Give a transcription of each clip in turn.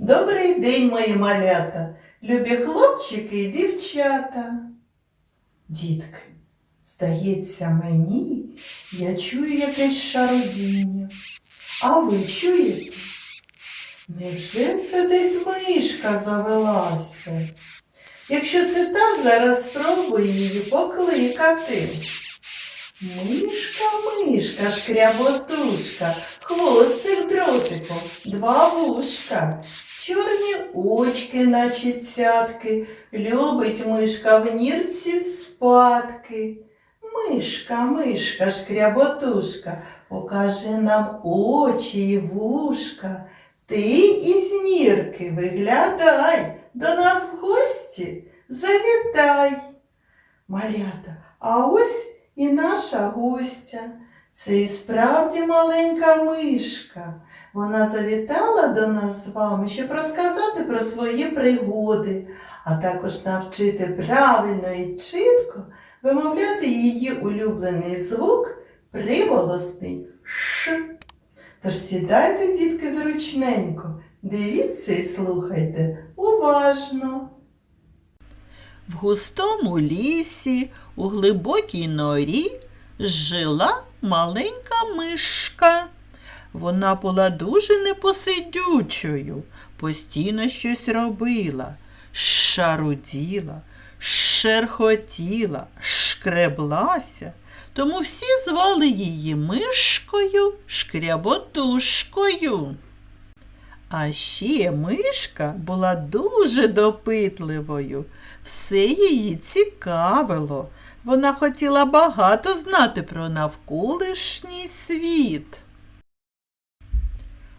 Добрий день, мої малята, любі хлопчики і дівчата. Дітки, здається мені, я чую якесь шародіння. А ви чуєте? Невже це десь мишка завелася? Якщо це так, зараз спробую її покликати. Мишка, мишка, шкряботушка, хвостик дротиком, два вушка, чорні очки, наче цятки, любить мишка в нірці спадки. Мишка, мишка, шкряботушка, покажи нам очі й вушка. Ти із нірки виглядай, до нас в гості завітай. Малята, а ось і наша гостя. Це і справді маленька мишка. Вона завітала до нас з вами, щоб розказати про свої пригоди, а також навчити правильно і чітко вимовляти її улюблений звук приголосний Ш. Тож сідайте, дітки, зручненько, дивіться і слухайте уважно. В густому лісі, у глибокій норі жила маленька мишка. Вона була дуже непосидючою, постійно щось робила, шаруділа, шерхотіла, шкреблася, тому всі звали її мишкою шкряботушкою. А ще мишка була дуже допитливою. Все її цікавило. Вона хотіла багато знати про навколишній світ.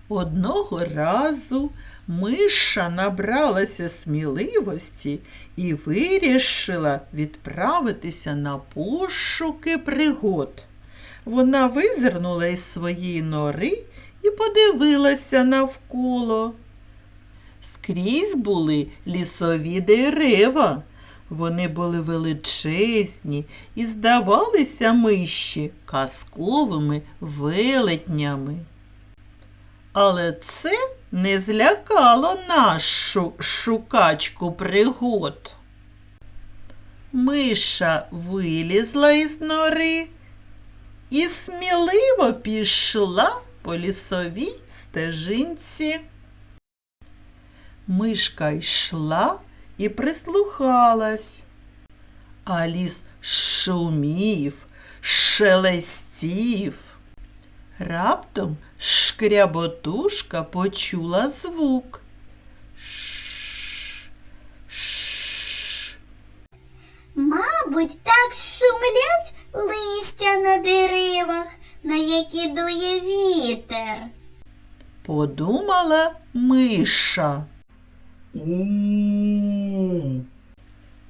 Одного разу миша набралася сміливості і вирішила відправитися на пошуки пригод. Вона визирнула із своєї нори і подивилася навколо. Скрізь були лісові дерева. Вони були величезні і здавалися миші казковими велетнями. Але це не злякало нашу шукачку пригод. Миша вилізла із нори і сміливо пішла по лісовій стежинці. Мишка йшла і прислухалась, а ліс шумів, шелестів. Раптом шкряботушка почула звук. Ш. Ш. Мабуть, так шумлять листя на деревах, на які дує вітер. Подумала миша.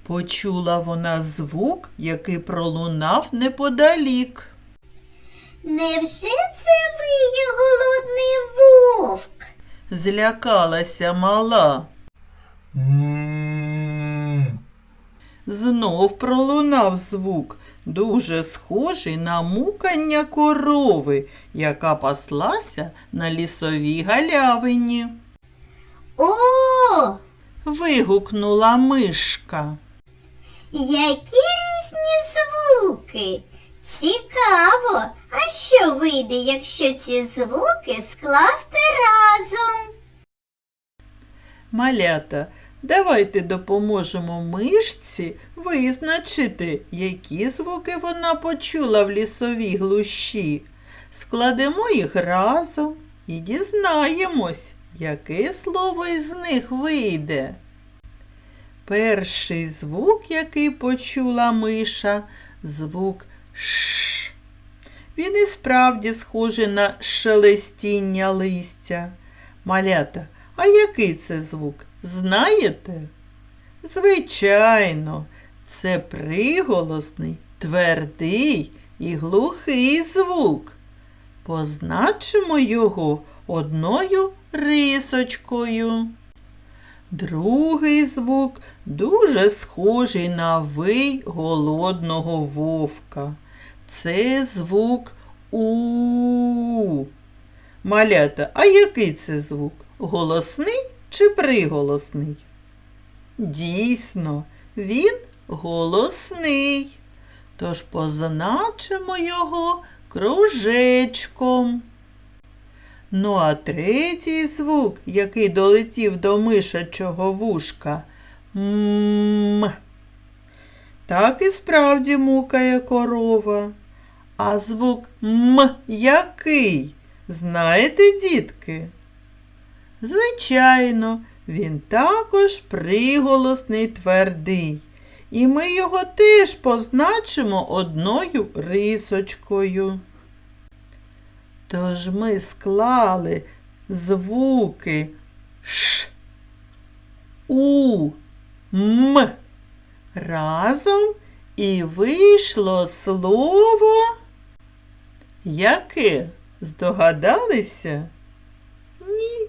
Почула вона звук, який пролунав неподалік. Невже це виє голодний вовк? Злякалася мала. Знов пролунав звук, дуже схожий на мукання корови, яка паслася на лісовій галявині. О, Вигукнула мишка. які різні звуки! Цікаво, а що вийде, якщо ці звуки скласти разом? Малята, давайте допоможемо мишці визначити, які звуки вона почула в лісовій глуші. Складемо їх разом і дізнаємось, яке слово із них вийде. Перший звук, який почула миша, звук Ш. Він і справді схожий на шелестіння листя. Малята, а який це звук? Знаєте? Звичайно, це приголосний, твердий і глухий звук. Позначимо його одною рисочкою. Другий звук дуже схожий на вий голодного вовка. Це звук У. Малята, а який це звук? Голосний чи приголосний? Дійсно, він голосний. Тож позначимо його кружечком. Ну а третій звук, який долетів до мишачого вушка м. Так і справді мукає корова. А звук м який? Знаєте, дітки? Звичайно, він також приголосний твердий. І ми його теж позначимо одною рисочкою. Тож ми склали звуки ш, у, м разом і вийшло слово. Яке? Здогадалися? Ні.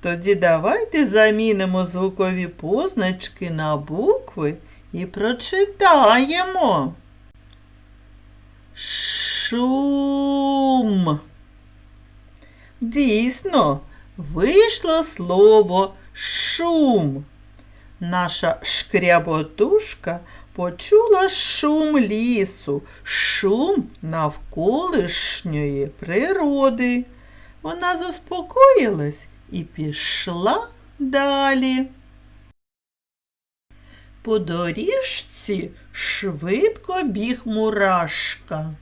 Тоді давайте замінимо звукові позначки на букви і прочитаємо. Шум. Дійсно, вийшло слово шум. Наша шкряботушка почула шум лісу, шум навколишньої природи. Вона заспокоїлась і пішла далі. По доріжці швидко біг мурашка.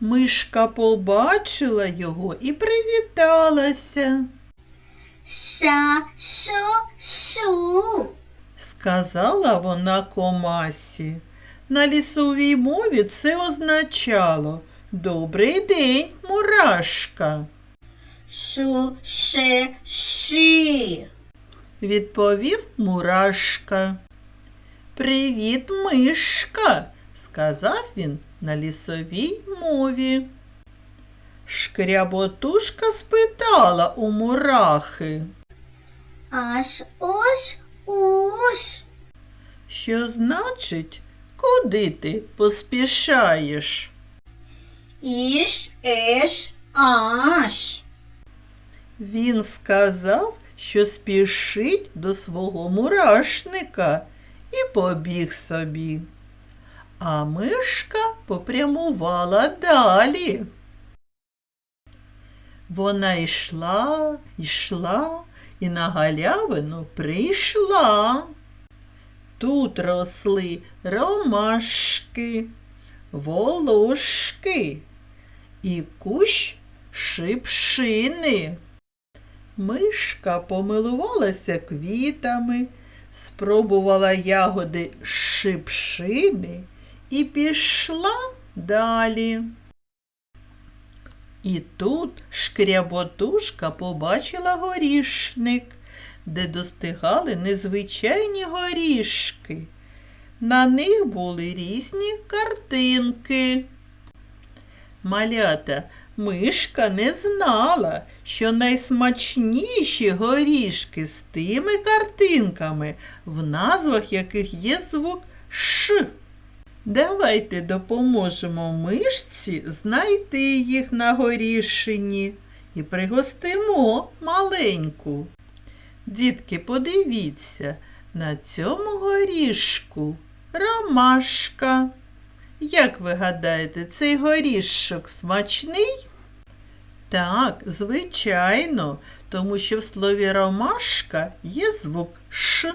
Мишка побачила його і привіталася. Ша, шу, шу. Сказала вона комасі. На лісовій мові це означало Добрий день, мурашка, Шу, ше, ши. відповів мурашка. Привіт, мишка, сказав він на лісовій мові. Шкряботушка спитала у мурахи, Аж ось уж. що значить, куди ти поспішаєш? Іш, еш, аш. Він сказав, що спішить до свого мурашника і побіг собі. А мишка попрямувала далі. Вона йшла, йшла і на галявину прийшла. Тут росли ромашки, волошки і кущ шипшини. Мишка помилувалася квітами, спробувала ягоди шипшини і пішла далі. І тут шкряботушка побачила горішник, де достигали незвичайні горішки. На них були різні картинки. Малята, мишка не знала, що найсмачніші горішки з тими картинками, в назвах яких є звук Ш. Давайте допоможемо мишці знайти їх на горішині і пригостимо маленьку. Дітки, подивіться, на цьому горішку ромашка. Як ви гадаєте, цей горішок смачний? Так, звичайно, тому що в слові ромашка є звук Ш.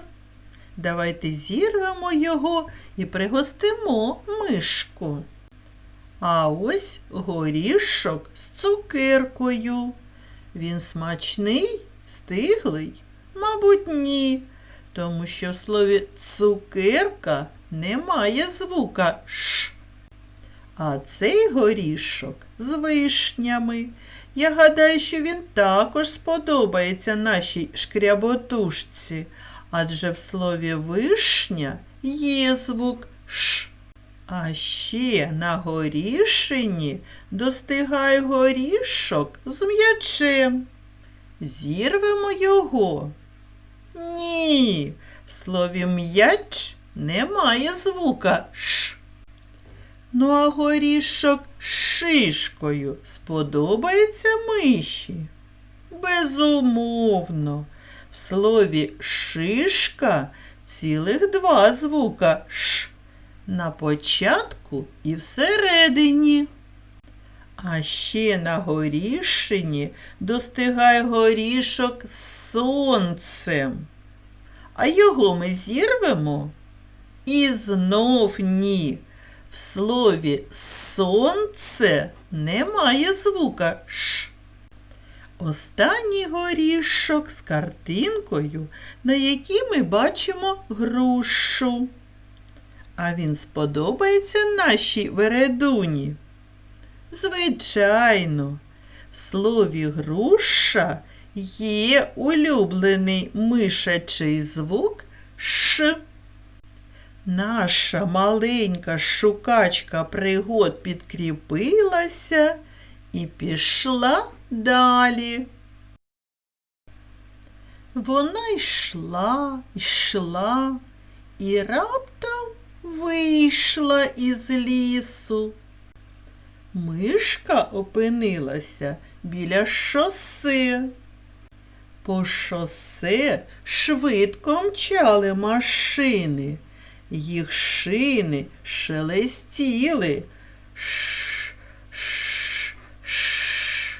Давайте зірвемо його і пригостимо мишку. А ось горішок з цукеркою. Він смачний, стиглий? Мабуть, ні, тому що в слові цукерка немає звука Ш. А цей горішок з вишнями. Я гадаю, що він також сподобається нашій шкряботушці, адже в слові вишня є звук Ш. А ще на горішині достигає горішок з м'ячем. Зірвемо його. Ні, в слові м'яч немає звука Ш. Ну, а горішок шишкою сподобається миші? Безумовно. В слові шишка цілих два звука ш на початку і всередині. А ще на горішині достигає горішок сонцем. А його ми зірвемо? І знов ні. В слові сонце немає звука ш. Останній горішок з картинкою, на якій ми бачимо грушу. А він сподобається нашій вередуні. Звичайно, в слові груша є улюблений мишачий звук ш. Наша маленька шукачка пригод підкріпилася і пішла далі. Вона йшла, йшла і раптом вийшла із лісу. Мишка опинилася біля шосе. По шосе швидко мчали машини. Їх шини шелестіли. Ш, ш, ш.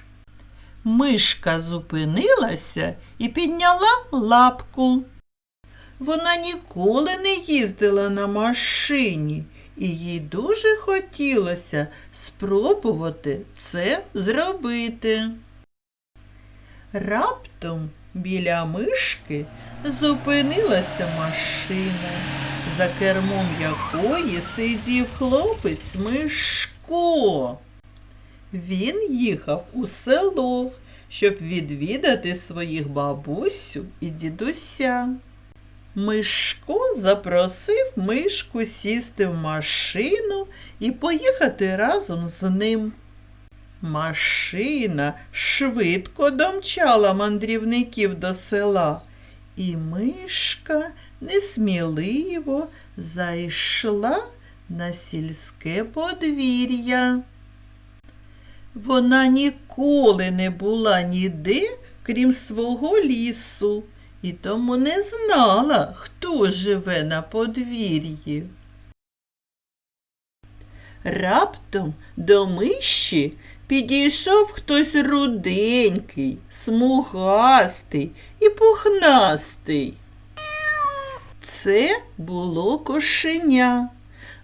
Мишка зупинилася і підняла лапку. Вона ніколи не їздила на машині, і їй дуже хотілося спробувати це зробити. Раптом біля мишки зупинилася машина, за кермом якої сидів хлопець Мишко. Він їхав у село, щоб відвідати своїх бабусю і дідуся. Мишко запросив мишку сісти в машину і поїхати разом з ним. Машина швидко домчала мандрівників до села, і мишка несміливо зайшла на сільське подвір'я. Вона ніколи не була ніде, крім свого лісу, і тому не знала, хто живе на подвір'ї. Раптом до миші підійшов хтось руденький, смугастий і пухнастий. Це було кошеня.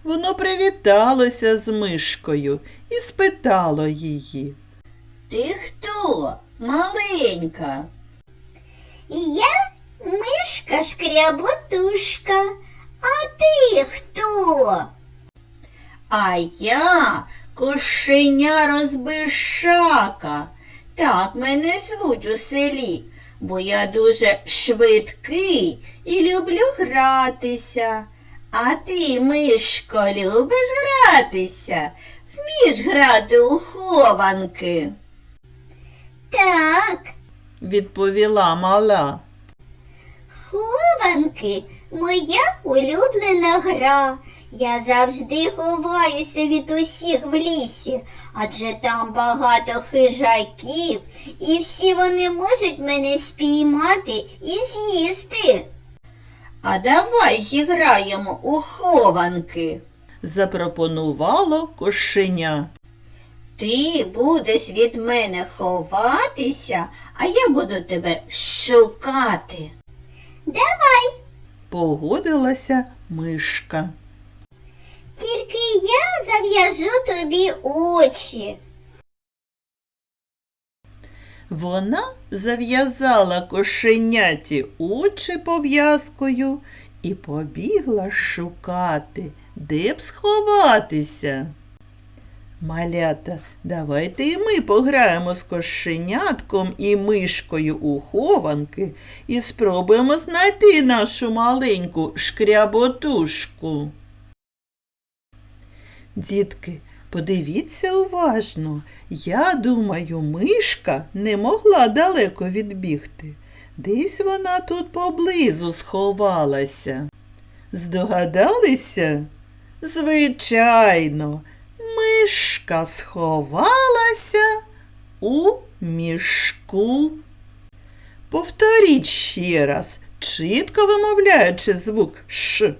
Воно привіталося з мишкою і спитало її. Ти хто, маленька? Я мишка шкряботушка. А ти хто? А я кошеня розбишака. Так мене звуть у селі, бо я дуже швидкий і люблю гратися. А ти, мишко, любиш гратися? Вмієш грати у хованки? Так, Відповіла мала. Хованки моя улюблена гра. Я завжди ховаюся від усіх в лісі, адже там багато хижаків, і всі вони можуть мене спіймати і з'їсти. А давай зіграємо у хованки. Запропонувало кошеня. Ти будеш від мене ховатися, а я буду тебе шукати. Давай. Погодилася мишка. Тільки я зав'яжу тобі очі. Вона зав'язала кошеняті очі пов'язкою і побігла шукати, де б сховатися. Малята, давайте і ми пограємо з кошенятком і мишкою у хованки і спробуємо знайти нашу маленьку шкряботушку. Дітки, подивіться уважно. Я думаю, мишка не могла далеко відбігти. Десь вона тут поблизу сховалася. Здогадалися? Звичайно, мишка сховалася у мішку. Повторіть ще раз, чітко вимовляючи звук Ш.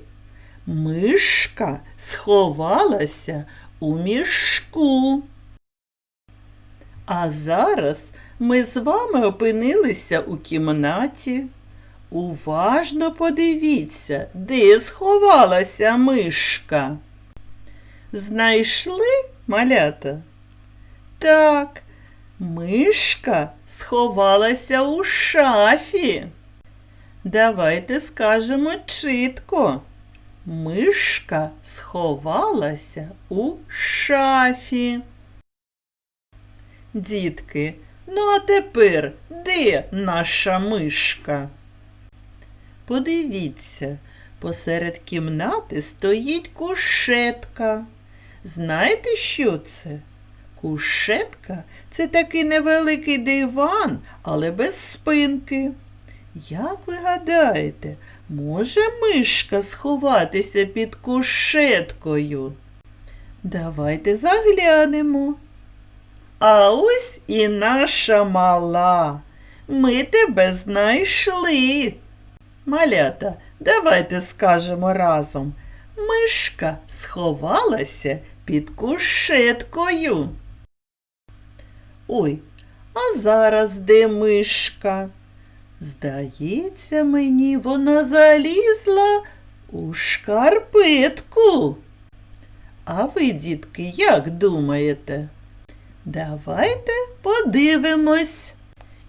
Мишка сховалася у мішку. А зараз ми з вами опинилися у кімнаті. Уважно подивіться, де сховалася мишка. Знайшли малята? Так, мишка сховалася у шафі. Давайте скажемо чітко. Мишка сховалася у шафі. Дітки, ну а тепер де наша мишка? Подивіться, посеред кімнати стоїть кушетка. Знаєте, що це? Кушетка це такий невеликий диван, але без спинки. Як ви гадаєте, може мишка сховатися під кушеткою? Давайте заглянемо. А ось і наша мала. Ми тебе знайшли. Малята, давайте скажемо разом. Мишка сховалася під кушеткою. Ой, а зараз де мишка? Здається мені, вона залізла у шкарпетку. А ви, дітки, як думаєте? Давайте подивимось.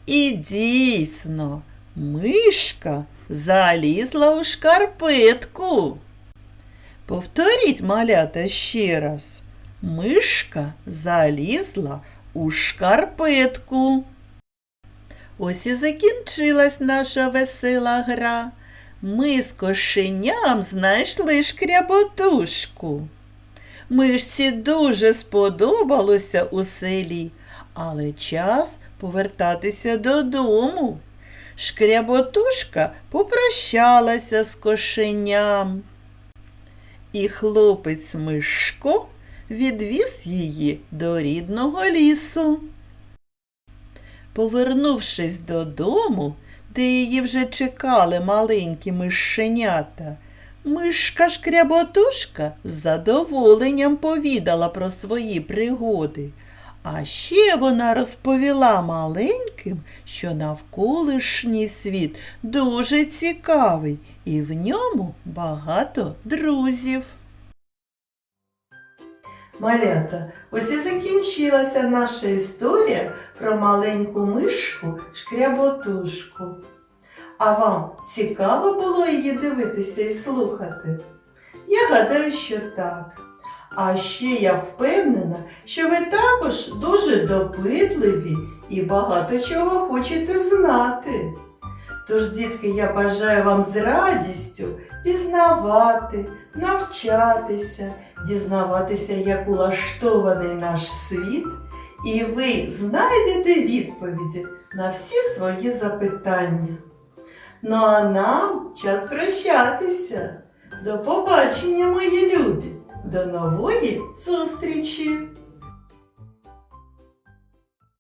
І дійсно, мишка залізла у шкарпетку. Повторіть, малята, ще раз. Мишка залізла у шкарпетку. Ось і закінчилась наша весела гра. Ми з кошеням знайшли шкряботушку. Мишці дуже сподобалося у селі, але час повертатися додому. Шкряботушка попрощалася з кошеням. І хлопець Мишко відвіз її до рідного лісу. Повернувшись додому, де її вже чекали маленькі мишенята, мишка шкряботушка з задоволенням повідала про свої пригоди. А ще вона розповіла маленьким, що навколишній світ дуже цікавий, і в ньому багато друзів. Малята, ось і закінчилася наша історія про маленьку мишку шкряботушку. А вам цікаво було її дивитися і слухати? Я гадаю, що так. А ще я впевнена, що ви також дуже допитливі і багато чого хочете знати. Тож, дітки, я бажаю вам з радістю пізнавати, навчатися, дізнаватися, як улаштований наш світ, і ви знайдете відповіді на всі свої запитання. Ну а нам час прощатися. До побачення, мої любі! До нової зустрічі!